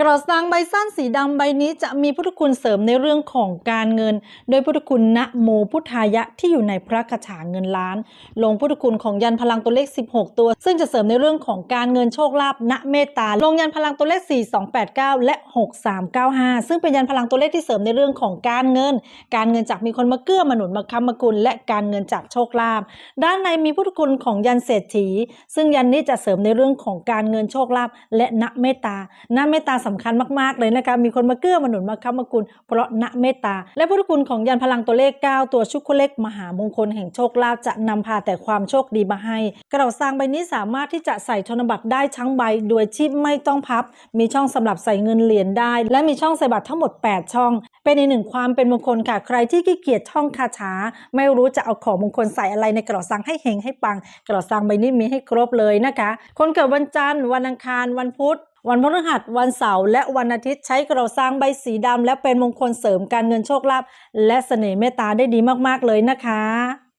กระสังใบสั้นสีดำใบนี้จะมีพุทธคุณเสริมในเรื่องของการเงิน โดยพุทธคุณนะโมพุทธายะที่อยู่ในพระคาถาเงินล้าน ลงพุทธคุณของยันพลังตัวเลข 16 ตัว ซึ่งจะเสริมในเรื่องของการเงินโชคลาภณเมตตา ลงยันพลังตัวเลข 4289 และ 6395 ซึ่งเป็นยันพลังตัวเลขที่เสริมในเรื่องของการเงิน การเงินจากมีคนมาเกื้อมาหนุนมาค้ำมากุลและการเงินจากโชคลาภด้านในมีพุทธคุณของยันเศรษฐี ซึ่งยันนี้จะเสริมในเรื่องของการเงินโชคลาภและณเมตตาณเมตตาสำคัญมากๆเลยนะคะมีคนมาเกื้อมาหนุนมาค้ำมากุลเพราะณเมตตา และพุทธคุณของยันพลังตัวเลข 9 ตัวชุกคเล็กมหามงคลแห่งโชคลาภจะนำพาแต่ความโชคดีมาให้ กระเป๋าสางใบนี้สามารถที่จะใส่ธนบัตรได้ทั้งใบโดยที่ไม่ต้องพับ มีช่องสำหรับใส่เงินเหรียญได้ และมีช่องใส่บัตรทั้งหมด 8 ช่อง เป็นอีกหนึ่งความเป็นมงคลค่ะใครที่ขี้เกียจท่องคาถาไม่รู้จะเอาของมงคลใส่อะไรในกระเป๋าสังให้เฮงให้ปัง กระเป๋าสังใบนี้มีให้ครบเลยนะคะ คนเกิดวันจันทร์วันอังคารวันพุธ วันพฤหัสวันเสาร์และวันอาทิตย์ใช้กระสร้างใบสีดำและเป็นมงคลเสริมการเงินโชคลาภและเสน่ห์เมตตาได้ดีมากๆเลยนะคะ